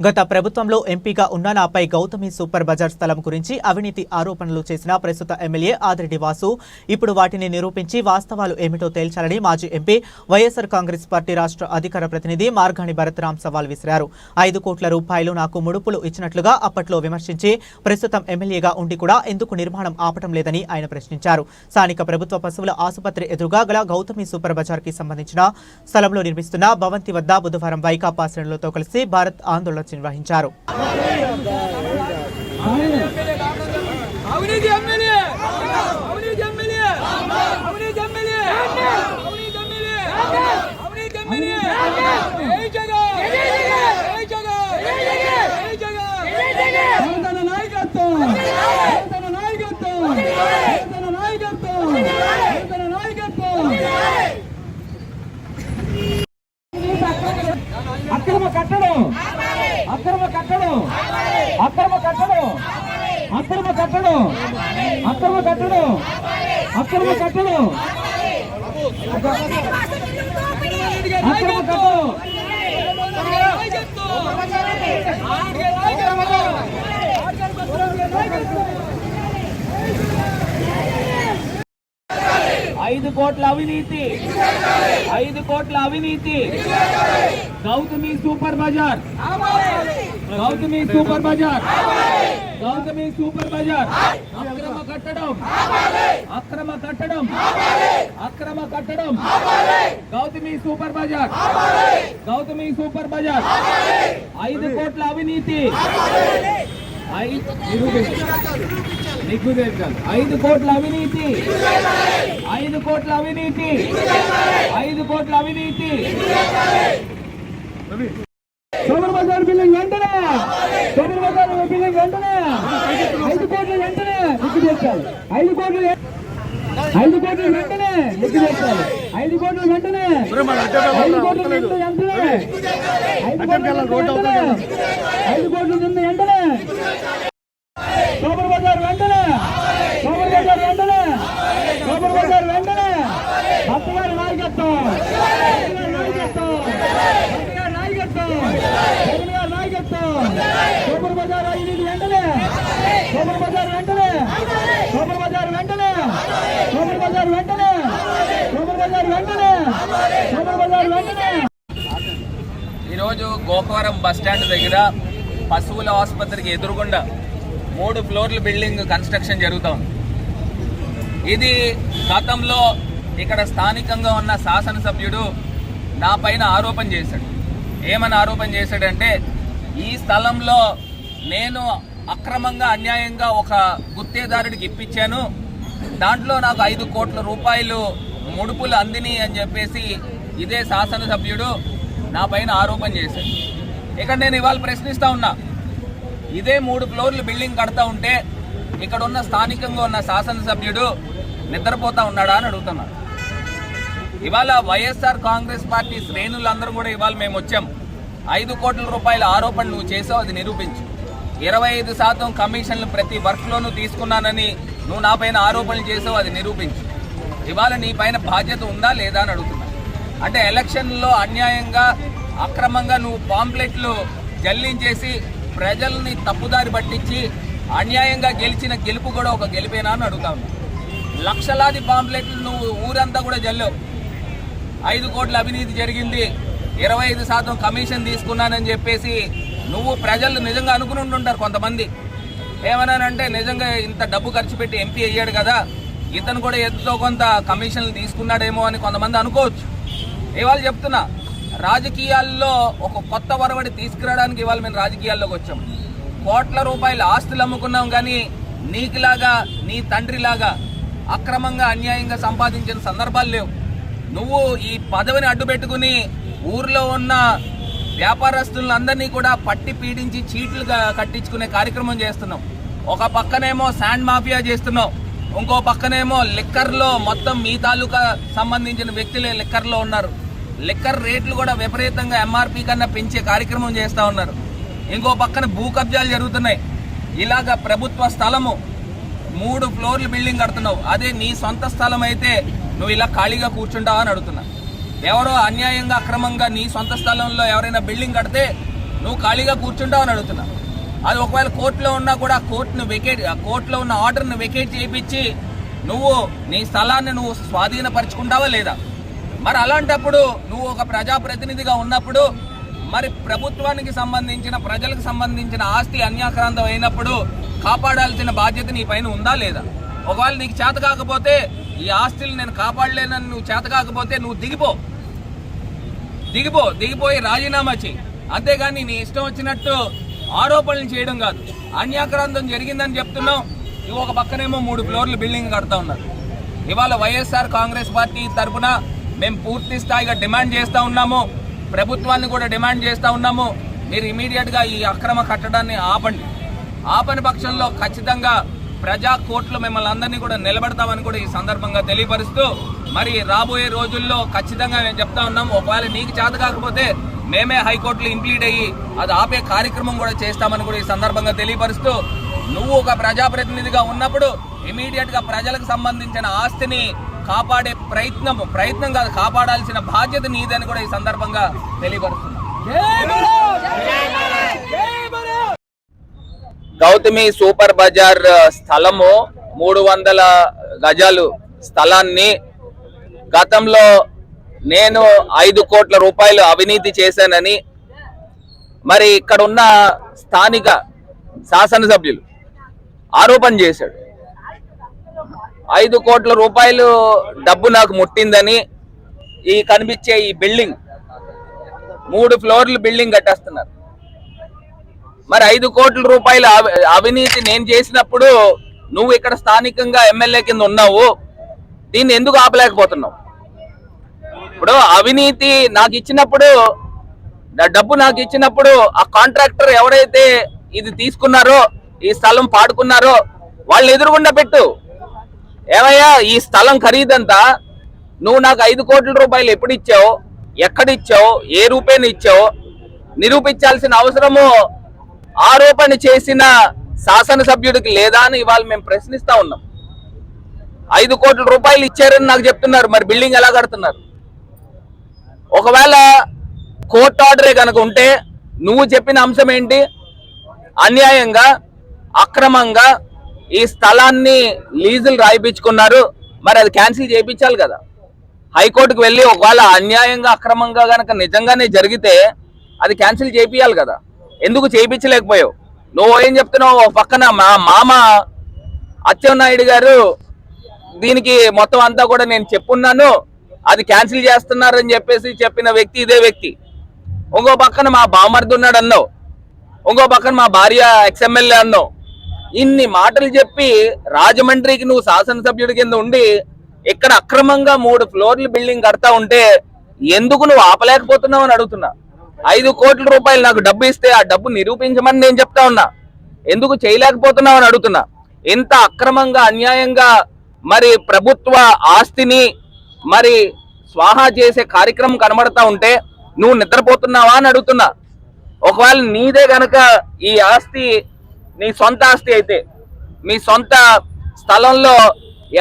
గత ప్రభుత్వంలో ఎంపీగా ఉన్న నాపై గౌతమి సూపర్ బజార్ స్థలం గురించి అవినీతి ఆరోపణలు చేసిన ప్రస్తుత ఎమ్మెల్యే ఆదిరెడ్డి వాసు ఇప్పుడు వాటిని నిరూపించి వాస్తవాలు ఏమిటో తేల్చాలని మాజీ ఎంపీ వైఎస్ఆర్ కాంగ్రెస్ పార్టీ రాష్ట్ర అధికార ప్రతినిధి మార్గాని భరత్రామ్ సవాల్ విసిరారు. ఐదు కోట్ల రూపాయలు నాకు ముడుపులు ఇచ్చినట్లుగా అప్పట్లో విమర్శించి ప్రస్తుతం ఎమ్మెల్యేగా ఉండి కూడా ఎందుకు నిర్మాణం ఆపటం లేదని ఆయన ప్రశ్నించారు. స్థానిక ప్రభుత్వ పశువుల ఆసుపత్రి ఎదురుగా గల గౌతమి సూపర్ బజార్కి సంబంధించిన స్థలంలో నిర్మిస్తున్న భవంతి వద్ద బుధవారం వైకాపా శ్రేణులతో కలిసి భారత్ ఆందోళన నిర్వహించారు అవినీతి ఎమ్మెల్యే అవినీతి ఎమ్మెల్యే అవినీతి ఎమ్మెల్యే అవినీతి ఎమ్మెల్యే అవినీతి ఎమ్మెల్యే జై జగన్ జై జగన్ జై జగన్ తన నాయకత్వం తన నాయకత్వం తన నాయకత్వం తన నాయకత్వం అక్రమ కట్టడం అక్రమ కట్టడం అక్రమ కట్టడం అక్రమ కట్టడం. అక్రమ కట్టడం. అక్రమ కట్టడం. అక్రమ కట్టడం. ఐదు కోట్ల అవినీతి. ఐదు కోట్ల అవినీతి. Gautami super bazaar. Gautami super bazaar. Gautami super bazaar. అక్రమ కట్టడం. అక్రమ కట్టడం. అక్రమ కట్టడం. Gautami super bazaar. Gautami super bazaar. ఐదు కోట్ల అవినీతి. ఐదు కోట్ల అవినీతి. ఐదు కోట్ల అవినీతి. ఐదు కోట్ల అవినీతి. సోమర్ బజార్ బిల్డింగ్ వెంటనే. సోమర్ బజార్ బిల్డింగ్ వెంటనే! ఐదు కోట్ల వెంటనే లిక్కు చేస్తారు ఐదు కోట్లు ఐదు కోట్ల వెంటనే లిక్కు చేస్తారు ఐదు కోట్ల వెంటనే ఐదు కోట్ల వెంటనే ఐదు కోట్ల వెంటనే ఐదు కోట్ల వెంటనే సోమర్ బజార్ వెంటనే సోమర్ బజార్ వెంటనే సోమర్ బజార్ వెంటనే భక్తి గారి నాయకత్వం భక్తి గారి నాయకత్వం భక్తి గారి నాయకత్వం జగన్ గారి నాయకత్వం సోమర్ బజార్ ఐదు వెంటనే సోమర్ బజార్ వెంటనే సోమర్ బజార్ వెంటనే సోమర్ బజార్ వెంటనే! సోమర్ బజార్ వెంటనే! సోమర్ బజార్ వెంటనే! ఈరోజు గోకవరం బస్ స్టాండ్ దగ్గర పశువుల ఆసుపత్రికి ఎదురుగుండా మూడు ఫ్లోర్ల బిల్డింగ్ కన్స్ట్రక్షన్ జరుగుతోంది ఇది గతంలో ఇక్కడ స్థానికంగా ఉన్న శాసనసభ్యుడు నా పైన ఆరోపణ చేశాడు. ఏమని ఆరోపణ చేశాడంటే ఈ స్థలంలో నేను అక్రమంగా అన్యాయంగా ఒక గుత్తేదారుడికి ఇప్పించాను. దాంట్లో నాకు ఐదు కోట్ల రూపాయలు ముడుపులు అందిని అని చెప్పేసి ఇదే శాసనసభ్యుడు నా పైన ఆరోపణ చేశాడు. ఇక్కడ నేను ఇవాళ ప్రశ్నిస్తా ఉన్నా. ఇదే మూడు ఫ్లోర్లు బిల్డింగ్ కడతా ఉంటే ఇక్కడ ఉన్న స్థానికంగా ఉన్న శాసనసభ్యుడు నిద్రపోతా ఉన్నాడా అని అడుగుతున్నాడు. ఇవాళ వైఎస్ఆర్ కాంగ్రెస్ పార్టీ శ్రేణులందరూ కూడా ఇవాళ మేము వచ్చాం. ఐదు కోట్ల రూపాయల ఆరోపణ నువ్వు చేసావు అది నిరూపించు. ఇరవై ఐదు శాతం కమిషన్లు ప్రతి వర్క్లోనూ తీసుకున్నానని నువ్వు నా పైన ఆరోపణలు చేసావు అది నిరూపించు. ఇవాళ నీ పైన బాధ్యత ఉందా లేదా అని అడుగుతున్నా. అంటే ఎలక్షన్లో అన్యాయంగా అక్రమంగా నువ్వు పాంప్లెట్లు జల్లించేసి ప్రజల్ని తప్పుదారి పట్టించి అన్యాయంగా గెలిచిన గెలుపు కూడా ఒక గెలిపేనా అని అడుగుతాను లక్షలాది పాంప్లెట్లు నువ్వు ఊరంతా కూడా జల్లావు. ఐదు కోట్ల అవినీతి జరిగింది ఇరవై ఐదు శాతం కమిషన్ తీసుకున్నానని చెప్పేసి నువ్వు ప్రజలు నిజంగా అనుకుని ఉంటుంటారు కొంతమంది. ఏమన్నానంటే నిజంగా ఇంత డబ్బు ఖర్చు పెట్టి ఎంపీ అయ్యాడు కదా ఇతను కూడా ఎంతో కొంత కమిషన్లు తీసుకున్నాడేమో అని కొంతమంది అనుకోవచ్చు. ఇవాళ చెప్తున్నా రాజకీయాల్లో ఒక కొత్త వరవడి తీసుకురావడానికి ఇవాళ మేము రాజకీయాల్లోకి వచ్చాం. కోట్ల రూపాయల ఆస్తులు అమ్ముకున్నాం కానీ నీకులాగా నీ తండ్రిలాగా అక్రమంగా అన్యాయంగా సంపాదించిన సందర్భాలు లేవు. నువ్వు ఈ పదవిని అడ్డు పెట్టుకుని ఊర్లో ఉన్న వ్యాపారస్తులందరినీ కూడా పట్టి పీడించి చీట్లు కట్టించుకునే కార్యక్రమం చేస్తున్నావు. ఒక పక్కనేమో శాండ్ మాఫియా చేస్తున్నావు. ఇంకో పక్కనేమో లిక్కర్లో మొత్తం మీ తాలూకా సంబంధించిన వ్యక్తులే లిక్కర్లో ఉన్నారు. లిక్కర్ రేట్లు కూడా విపరీతంగా ఎంఆర్పి కన్నా పెంచే కార్యక్రమం చేస్తా ఉన్నారు. ఇంకో పక్కన భూ కబ్జాలు జరుగుతున్నాయి. ఇలాగ ప్రభుత్వ స్థలము మూడు ఫ్లోర్లు బిల్డింగ్ కడుతున్నావు. అదే నీ సొంత స్థలం అయితే నువ్వు ఇలా ఖాళీగా కూర్చుంటావా అని అడుగుతున్నా. ఎవరో అన్యాయంగా అక్రమంగా నీ సొంత స్థలంలో ఎవరైనా బిల్డింగ్ కడితే నువ్వు ఖాళీగా కూర్చుంటావు అని అడుగుతున్నా. అది ఒకవేళ కోర్టులో ఉన్నా కూడా కోర్టును వెకేట్ కోర్టులో ఉన్న ఆర్డర్ను వెకేట్ చేయించి నువ్వు నీ స్థలాన్ని నువ్వు స్వాధీనపరచుకుంటావా లేదా? మరి అలాంటప్పుడు నువ్వు ఒక ప్రజాప్రతినిధిగా ఉన్నప్పుడు మరి ప్రభుత్వానికి సంబంధించిన ప్రజలకు సంబంధించిన ఆస్తి అన్యాక్రాంతం అయినప్పుడు కాపాడాల్సిన బాధ్యత నీ పైన ఉందా లేదా? ఒకవేళ నీకు చేత కాకపోతే ఈ ఆస్తులు నేను కాపాడలేనని నువ్వు చేత కాకపోతే నువ్వు దిగిపో. దిగిపో దిగిపోయి రాజీనామా చేయి. అంతేగాని నీ ఇష్టం వచ్చినట్టు ఆరోపణలు చేయడం కాదు. అన్యాక్రాంతం జరిగిందని చెప్తున్నాం. ఇవి ఒక పక్కనేమో మూడు ఫ్లోర్లు బిల్డింగ్ కడతా ఉన్నారు. ఇవాళ వైఎస్ఆర్ కాంగ్రెస్ పార్టీ తరఫున మేము పూర్తి స్థాయిగా డిమాండ్ చేస్తూ ఉన్నాము. ప్రభుత్వాన్ని కూడా డిమాండ్ చేస్తూ ఉన్నాము. మీరు ఇమీడియట్గా ఈ అక్రమ కట్టడాన్ని ఆపండి. ఆపని పక్షంలో ఖచ్చితంగా ప్రజా కోర్టులు మిమ్మల్ని అందరినీ కూడా నిలబెడతామని కూడా ఈ సందర్భంగా తెలియపరుస్తూ మరి రాబోయే రోజుల్లో ఖచ్చితంగా మేము చెప్తా ఉన్నాం. ఒకవేళ నీకు చేత కాకపోతే మేమే హైకోర్టులో ఇంప్లీట్ అయ్యి అది ఆపే కార్యక్రమం కూడా చేస్తామని కూడా ఈ సందర్భంగా తెలియపరుస్తూ నువ్వు ఒక ప్రజాప్రతినిధిగా ఉన్నప్పుడు ఇమీడియట్గా ప్రజలకు సంబంధించిన ఆస్తిని కాపాడే ప్రయత్నం ప్రయత్నం కాదు కాపాడాల్సిన బాధ్యత నీదని కూడా ఈ సందర్భంగా తెలియపరుస్తున్నాం. గౌతమి సూపర్ బజార్ స్థలము మూడు వందల గజాలు స్థలాన్ని గతంలో నేను ఐదు కోట్ల రూపాయలు అవినీతి చేశానని మరి ఇక్కడ ఉన్న స్థానిక శాసనసభ్యులు ఆరోపణ చేశాడు. ఐదు కోట్ల రూపాయలు డబ్బు నాకు ముట్టిందని ఈ కనిపించే ఈ బిల్డింగ్ మూడు ఫ్లోర్లు బిల్డింగ్ కట్టేస్తున్నారు. మరి ఐదు కోట్ల రూపాయల అవి- అవినీతి నేను చేసినప్పుడు నువ్వు ఇక్కడ స్థానికంగా ఎమ్మెల్యే కింద ఉన్నావు దీన్ని ఎందుకు ఆపలేకపోతున్నావు? ఇప్పుడు అవినీతి నాకు ఇచ్చినప్పుడు డబ్బు నాకు ఇచ్చినప్పుడు ఆ కాంట్రాక్టర్ ఎవరైతే ఇది తీసుకున్నారో ఈ స్థలం పాడుకున్నారో వాళ్ళని ఎదురుగుండా పెట్టు. ఏమయ్యా ఈ స్థలం ఖరీదంతా నువ్వు నాకు ఐదు కోట్ల రూపాయలు ఎప్పుడు ఇచ్చావు? ఎక్కడ ఇచ్చావు? ఏ రూపాయలు ఇచ్చావు? నిరూపించాల్సిన అవసరము ఆరోపణ చేసిన శాసనసభ్యుడికి లేదా అని ఇవాళ మేము ప్రశ్నిస్తా ఉన్నాం. ఐదు కోట్ల రూపాయలు ఇచ్చారని నాకు చెప్తున్నారు. మరి బిల్డింగ్ ఎలా కడుతున్నారు? ఒకవేళ కోర్ట్ ఆర్డరే కనుక ఉంటే నువ్వు చెప్పిన అంశం ఏంటి? అన్యాయంగా అక్రమంగా ఈ స్థలాన్ని లీజులు రాయిపించుకున్నారు. మరి అది క్యాన్సిల్ చేయించాలి కదా. హైకోర్టుకు వెళ్ళి ఒకవేళ అన్యాయంగా అక్రమంగా కనుక నిజంగానే జరిగితే అది క్యాన్సిల్ చేయించాలి కదా. ఎందుకు చేయించలేకపోయావు? నువ్వు ఏం చెప్తున్నావు? పక్కన మా మామ అచ్చెన్నాయుడు గారు దీనికి మొత్తం అంతా కూడా నేను చెప్పున్నాను. అది క్యాన్సిల్ చేస్తున్నారని చెప్పేసి చెప్పిన వ్యక్తి ఇదే వ్యక్తి. ఇంకో పక్కన మా బామర్ది ఉన్నాడు అన్నావు. ఇంకో పక్కన మా భార్య ఎక్స్ఎమ్మెల్యే అన్నావు. ఇన్ని మాటలు చెప్పి రాజమండ్రికి నువ్వు శాసనసభ్యుడి కింద ఉండి ఇక్కడ అక్రమంగా మూడు ఫ్లోర్లు బిల్డింగ్ కడతా ఉంటే ఎందుకు నువ్వు ఆపలేకపోతున్నావు అని అడుగుతున్నా. ఐదు కోట్ల రూపాయలు నాకు డబ్బు ఇస్తే ఆ డబ్బు నిరూపించమని నేను చెప్తా ఉన్నా. ఎందుకు చేయలేకపోతున్నావు అని అడుగుతున్నా. ఇంత అక్రమంగా అన్యాయంగా మరి ప్రభుత్వ ఆస్తిని మరి స్వాహా చేసే కార్యక్రమం కనబడతా ఉంటే నువ్వు నిద్రపోతున్నావా అని అడుగుతున్నా. ఒకవేళ నీదే గనక ఈ ఆస్తి నీ సొంత ఆస్తి అయితే మీ సొంత స్థలంలో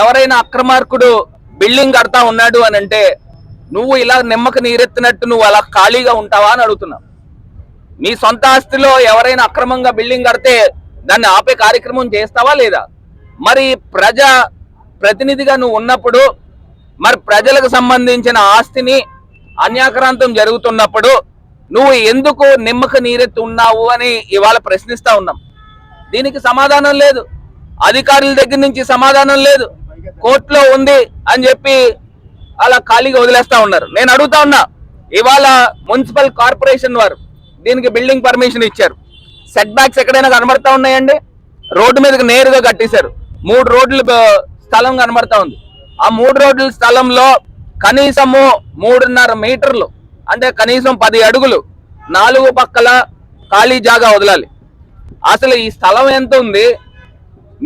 ఎవరైనా అక్రమార్కుడు బిల్డింగ్ కడతా ఉన్నాడు అని అంటే నువ్వు ఇలా నిమ్మక నీరెత్తినట్టు నువ్వు అలా ఖాళీగా ఉంటావా అని అడుగుతున్నా. మీ సొంత ఆస్తిలో ఎవరైనా అక్రమంగా బిల్డింగ్ కడితే దాన్ని ఆపే కార్యక్రమం చేస్తావా లేదా? మరి ప్రజా ప్రతినిధిగా నువ్వు ఉన్నప్పుడు మరి ప్రజలకు సంబంధించిన ఆస్తిని అన్యాక్రాంతం జరుగుతున్నప్పుడు నువ్వు ఎందుకు నిమ్మక నీరెత్తున్నావు అని ఇవాళ ప్రశ్నిస్తా ఉన్నాం. దీనికి సమాధానం లేదు. అధికారుల దగ్గర నుంచి సమాధానం లేదు. కోర్టులో ఉంది అని చెప్పి అలా ఖాళీగా వదిలేస్తా ఉన్నారు. నేను అడుగుతా ఉన్నా ఇవాళ మున్సిపల్ కార్పొరేషన్ వారు దీనికి బిల్డింగ్ పర్మిషన్ ఇచ్చారు. సెట్ బ్యాక్స్ ఎక్కడైనా కనబడతా ఉన్నాయండి? రోడ్డు మీదకి నేరుగా కట్టేశారు. మూడు రోడ్లు స్థలం కనబడతా ఉంది. ఆ మూడు రోడ్ల స్థలంలో కనీసము మూడున్నర మీటర్లు అంటే కనీసం పది అడుగులు నాలుగు పక్కల ఖాళీ జాగా వదలాలి. అసలు ఈ స్థలం ఎంత ఉంది?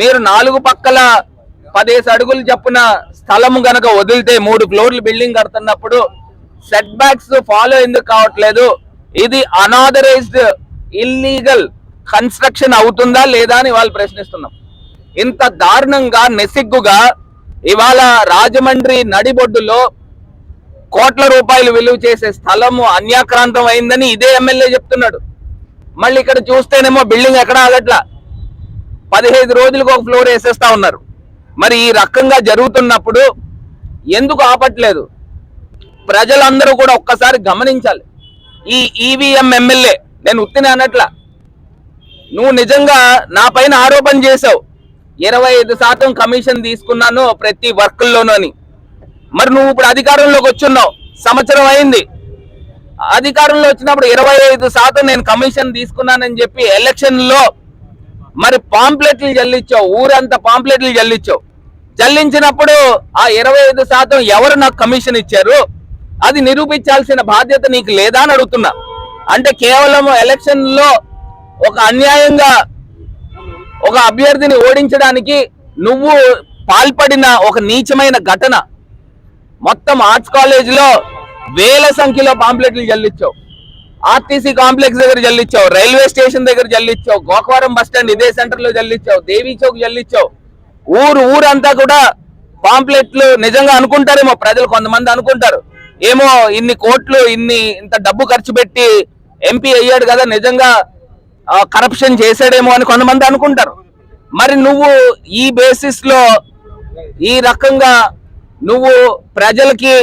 మీరు నాలుగు పక్కల పదేసి అడుగులు చెప్పున స్థలం గనక వదిలితే మూడు ఫ్లోర్లు బిల్డింగ్ కడుతున్నప్పుడు సెట్ బ్యాక్స్ ఫాలో ఎందుకు కావట్లేదు? ఇది అనాథరైజ్డ్ ఇల్లీగల్ కన్స్ట్రక్షన్ అవుతుందా లేదా అని వాళ్ళు ప్రశ్నిస్తున్నాం. ఇంత దారుణంగా నెసిగ్గుగా ఇవాళ రాజమండ్రి నడిబొడ్డులో కోట్ల రూపాయలు విలువ చేసే స్థలము అన్యాక్రాంతం అయిందని ఇదే ఎమ్మెల్యే చెప్తున్నాడు. మళ్ళీ ఇక్కడ చూస్తేనేమో బిల్డింగ్ ఎక్కడ ఆగట్లా? పదిహేను రోజులకు ఒక ఫ్లోర్ వేసేస్తా ఉన్నారు. మరి ఈ రకంగా జరుగుతున్నప్పుడు ఎందుకు ఆపట్లేదు? ప్రజలందరూ కూడా ఒక్కసారి గమనించాలి. ఈ ఈవీఎం ఎమ్మెల్యే నేను ఉత్తిని అన్నట్ల నువ్వు నిజంగా నా పైన ఆరోపణ చేసావు ఇరవై ఐదు శాతం కమిషన్ తీసుకున్నాను ప్రతి వర్క్ల్లోనూ అని. మరి నువ్వు ఇప్పుడు అధికారంలోకి వచ్చున్నావు. సంవత్సరం అయింది. అధికారంలో వచ్చినప్పుడు ఇరవై ఐదు శాతం నేను కమిషన్ తీసుకున్నానని చెప్పి ఎలక్షన్లో మరి పాంప్లెట్లు జల్లించావు. ఊరంతా పాంప్లెట్లు జల్లించావు. జల్లించినప్పుడు ఆ ఇరవై ఐదు శాతం ఎవరు నాకు కమిషన్ ఇచ్చారు? అది నిరూపించాల్సిన బాధ్యత నీకు లేదా అని అడుగుతున్నా. అంటే కేవలం ఎలక్షన్లో ఒక అన్యాయంగా ఒక అభ్యర్థిని ఓడించడానికి నువ్వు పాల్పడిన ఒక నీచమైన ఘటన. మొత్తం ఆర్ట్స్ కాలేజీలో వేల సంఖ్యలో పాంప్లెట్లు జల్లించావు. ఆర్టీసీ కాంప్లెక్స్ దగ్గర జల్లించావు రైల్వే స్టేషన్ దగ్గర జల్లించావు గోకవరం బస్ స్టాండ్ ఇదే సెంటర్లో జల్లించావు దేవీ చౌక్ జల్లించావు. ఊరు ఊరంతా కూడా పాంప్లెట్లు నిజంగా అనుకుంటారేమో ప్రజలు కొంతమంది అనుకుంటారు. ఏమో ఇన్ని కోట్లు ఇన్ని ఇంత డబ్బు ఖర్చు పెట్టి ఎంపీ అయ్యాడు కదా నిజంగా కరప్షన్ చేశాడేమో అని కొంతమంది అనుకుంటారు. మరి నువ్వు ఈ బేసిస్లో ఈ రకంగా నువ్వు ప్రజలకి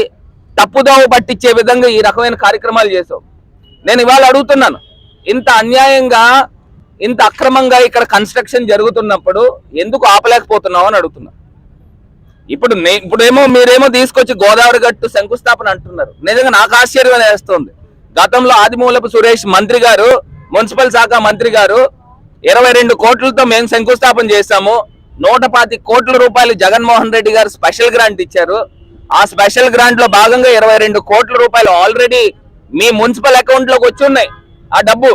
తప్పుదోవ పట్టించే విధంగా ఈ రకమైన కార్యక్రమాలు చేసావు. నేను ఇవాళ అడుగుతున్నాను ఇంత అన్యాయంగా ఇంత అక్రమంగా ఇక్కడ కన్స్ట్రక్షన్ జరుగుతున్నప్పుడు ఎందుకు ఆపలేకపోతున్నావు అని అడుగుతున్నా. ఇప్పుడు ఇప్పుడేమో మీరేమో తీసుకొచ్చి గోదావరి గట్టు శంకుస్థాపన అంటున్నారు. నిజంగా నాకు ఆశ్చర్యం వేస్తుంది. గతంలో ఆదిమూలపు సురేష్ మంత్రి గారు మున్సిపల్ శాఖ మంత్రి గారు ఇరవై రెండు కోట్లతో మేము శంకుస్థాపన చేశాము. నూట పాతి కోట్ల రూపాయలు జగన్మోహన్ రెడ్డి గారు స్పెషల్ గ్రాంట్ ఇచ్చారు. ఆ స్పెషల్ గ్రాంట్లో భాగంగా ఇరవై రెండు కోట్ల రూపాయలు ఆల్రెడీ మీ మున్సిపల్ అకౌంట్లోకి వచ్చి ఉన్నాయి. ఆ డబ్బు.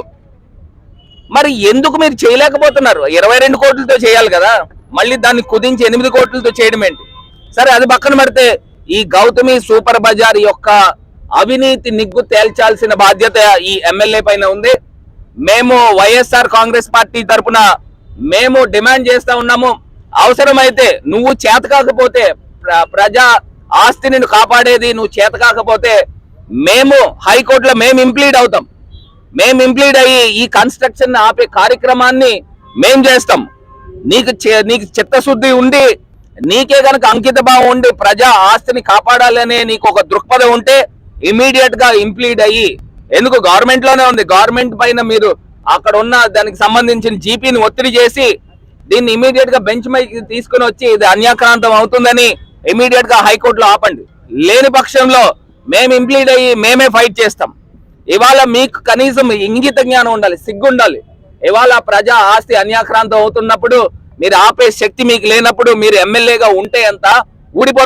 మరి ఎందుకు మీరు చేయలేకపోతున్నారు? ఇరవై రెండు కోట్లతో చేయాలి కదా. మళ్ళీ దాన్ని కుదించి ఎనిమిది కోట్లతో చేయడం ఏంటి? సరే అది పక్కన పెడితే ఈ గౌతమి సూపర్ బజార్ యొక్క అవినీతి నిగ్గు తేల్చాల్సిన బాధ్యత ఈ ఎమ్మెల్యే పైన ఉంది. మేము వైఎస్ఆర్ కాంగ్రెస్ పార్టీ తరపున మేము డిమాండ్ చేస్తా ఉన్నాము. అవసరమైతే నువ్వు చేత కాకపోతే ప్ర- ప్రజా ఆస్తిని కాపాడేది నువ్వు చేత కాకపోతే మేము హైకోర్టులో మేము ఇంప్లీడ్ అవుతాం. మేము ఇంప్లీడ్ అయ్యి ఈ కన్స్ట్రక్షన్ ఆపే కార్యక్రమాన్ని మేం చేస్తాం. నీకు చే- నీకు చిత్తశుద్ధి ఉండి నీకే గనక అంకిత భావం ఉండి ప్రజా ఆస్తిని కాపాడాలనే నీకు ఒక దృక్పథం ఉంటే ఇమీడియట్గా ఇంప్లీడ్ అయ్యి ఎందుకు గవర్నమెంట్లోనే ఉంది? గవర్నమెంట్ పైన మీరు అక్కడ ఉన్న దానికి సంబంధించిన జీపీని ఒత్తిడి చేసి దీన్ని ఇమీడియట్గా బెంచ్ మైకి తీసుకుని వచ్చి ఇది అన్యాక్రాంతం అవుతుందని ఇమీడియట్గా హైకోర్టులో ఆపండి. లేని పక్షంలో మేము ఇంప్లీడ్ అయ్యి మేమే ఫైట్ చేస్తాం. ఇవాళ మీకు కనీసం ఇంగిత జ్ఞానం ఉండాలి సిగ్గు ఉండాలి ఇవాళ ప్రజా ఆస్తి అన్యాక్రాంతం అవుతున్నప్పుడు మీరు ఆపే శక్తి మీకు లేనప్పుడు మీరు ఎమ్మెల్యేగా ఉంటే ఎంత? ఊడిపో